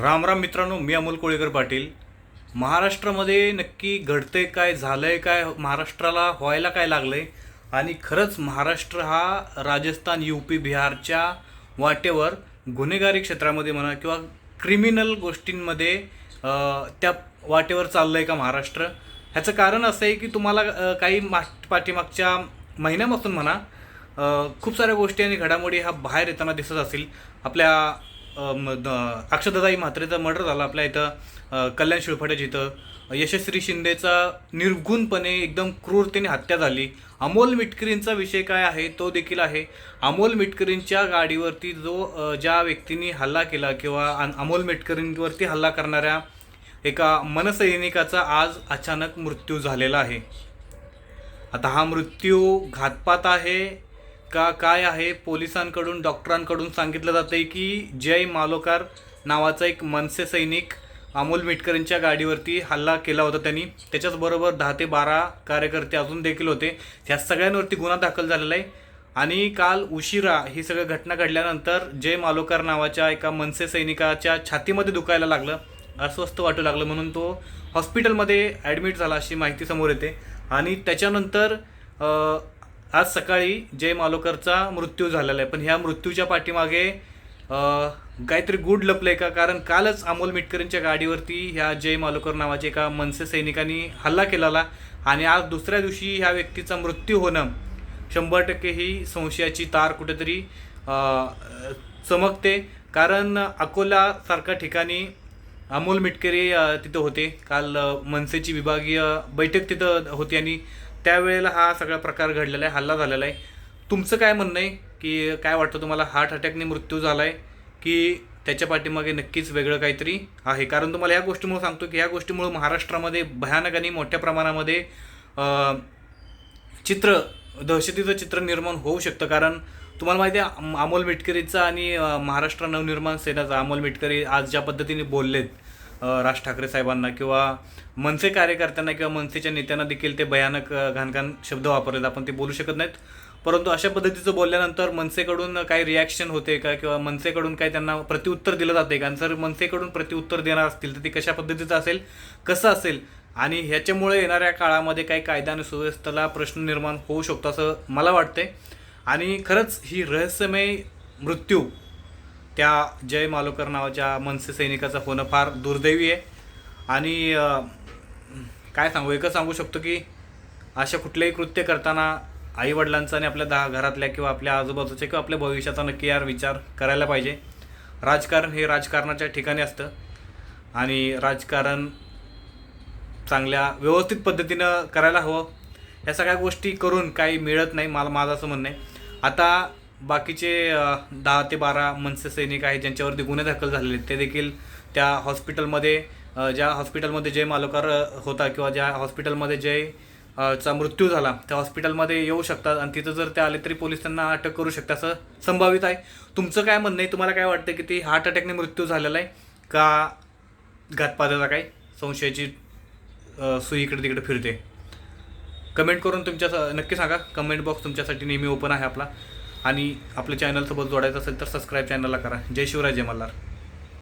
राम राम मित्रांनो मी अमोल कोळेकर पाटील. महाराष्ट्रामध्ये नक्की घडतंय काय झालंय काय महाराष्ट्राला व्हायला काय लागलंय? आणि खरंच महाराष्ट्र हा राजस्थान यू पी बिहारच्या वाटेवर गुन्हेगारी क्षेत्रामध्ये म्हणा किंवा क्रिमिनल गोष्टींमध्ये त्या वाटेवर चाललं आहे का महाराष्ट्र? ह्याचं कारण असं आहे की तुम्हाला काही मा पाठीमागच्या महिन्यापासून म्हणा खूप साऱ्या गोष्टी आणि घडामोडी हा बाहेर येताना दिसत असतील. आपल्या अक्षताताई म्हात्रेचा मर्डर झाला आपल्या इथं कल्याण शिळफाट्याच्या इथं. यशस्वी शिंदेचा निर्गुणपणे एकदम क्रूरतेने हत्या झाली. अमोल मिटकरींचा विषय काय आहे तो देखील आहे. अमोल मिटकरींच्या गाडीवरती जो ज्या व्यक्तींनी हल्ला केला किंवा अमोल मिटकरींवरती हल्ला करणाऱ्या एका मनसैनिकाचा आज अचानक मृत्यू झालेला आहे. आता हा मृत्यू घातपात आहे का काय आहे? पोलिसांकडून डॉक्टरांकडून सांगितलं जातं आहे की जय मालोकार नावाचा एक मनसे सैनिक अमोल मिटकरींच्या गाडीवरती हल्ला केला होता त्यांनी. त्याच्याचबरोबर दहा ते बारा कार्यकर्ते अजून देखील होते. ह्या सगळ्यांवरती गुन्हा दाखल झालेला आहे. आणि काल उशिरा ही सगळी घटना घडल्यानंतर जय मालोकार नावाच्या एका मनसे सैनिकाच्या छातीमध्ये दुखायला लागलं. अस्वस्थ वाटू लागलं म्हणून तो हॉस्पिटलमध्ये ॲडमिट झाला अशी माहिती समोर येते. आणि त्याच्यानंतर आज सकाळी जय मालोकरचा मृत्यू झालेला आहे. पण ह्या मृत्यूच्या पाठीमागे काहीतरी गुड लपलंय का? कारण कालच अमोल मिटकरींच्या गाडीवरती ह्या जय मालोकर नावाच्या एका मनसे सैनिकांनी हल्ला केलेला आणि आज दुसऱ्या दिवशी ह्या व्यक्तीचा मृत्यू होणं शंभर टक्के ही संशयाची तार कुठेतरी चमकते. कारण अकोलासारख्या ठिकाणी अमोल मिटकरी तिथं होते. काल मनसेची विभागीय बैठक तिथं होती आणि त्यावेळेला हा सगळा प्रकार घडलेला आहे हल्ला झालेला आहे. तुमचं काय म्हणणं आहे? की काय वाटतं तुम्हाला? हार्ट अटॅकने मृत्यू झाला आहे की त्याच्या पाठीमागे नक्कीच वेगळं काहीतरी आहे? कारण तुम्हाला या गोष्टीमुळे सांगतो की या गोष्टीमुळे महाराष्ट्रामध्ये भयानक आणि मोठ्या प्रमाणामध्ये चित्र दहशतीचं चित्र निर्माण होऊ शकतं. कारण तुम्हाला माहिती आहे अमोल मिटकरीचा आणि महाराष्ट्र नवनिर्माण सेनाचा अमोल मिटकरी आज ज्या पद्धतीने बोललेत राज ठाकरे साहेबांना किंवा मनसे कार्यकर्त्यांना किंवा मनसेच्या नेत्यांना देखील ते भयानक घाणघाण शब्द वापरलेत. आपण ते बोलू शकत नाहीत. परंतु अशा पद्धतीचं बोलल्यानंतर मनसेकडून काही रिॲक्शन होते का? किंवा मनसेकडून काही त्यांना प्रत्युत्तर दिलं जाते का? आणि जर मनसेकडून प्रत्युत्तर देणार असतील तर ते कशा पद्धतीचं असेल? कसं असेल? आणि ह्याच्यामुळे येणाऱ्या काळामध्ये काही कायदा आणि सुव्यवस्थेला प्रश्न निर्माण होऊ शकतो असं मला वाटते आणि खरंच ही रहस्यमय मृत्यू त्या जय मालोकर नावाच्या मनसे सैनिकाचा होणं फार दुर्दैवी आहे. आणि काय सांगू एकच सांगू शकतो की अशा कुठलेही कृत्य करताना आईवडिलांचा आणि आपल्या दहा घरातल्या किंवा आपल्या आजूबाजूच्या किंवा आपल्या भविष्याचा नक्की यार विचार करायला पाहिजे. राजकारण हे राजकारणाच्या ठिकाणी असतं. आणि राजकारण चांगल्या व्यवस्थित पद्धतीनं करायला हवं. या सगळ्या गोष्टी करून काही मिळत नाही मला माझं असं म्हणणं आहे. आता बाकीचे दहा ते बारा मनसे सैनिक आहेत ज्यांच्यावरती गुन्हे दाखल झालेले आहेत. ते देखील त्या हॉस्पिटलमध्ये ज्या हॉस्पिटलमध्ये जय मालोकर होता किंवा ज्या हॉस्पिटलमध्ये जय चा मृत्यू झाला त्या हॉस्पिटलमध्ये येऊ शकतात आणि तिथं जर ते आले तरी पोलीस त्यांना अटक करू शकतात असं संभावित आहे. तुमचं काय म्हणणं आहे? तुम्हाला काय वाटतं की ती हार्ट अटॅकने मृत्यू झालेला आहे का घातपाताचा काय संशयाची सुई इकडे तिकडे फिरते? कमेंट करून तुमच्या नक्की सांगा. कमेंट बॉक्स तुमच्यासाठी नेहमी ओपन आहे आपला. आणि आपल्या चॅनलसोबत जोडायचं असेल तर सबस्क्राईब चॅनलला करा. जय शिवराय जय मल्हार.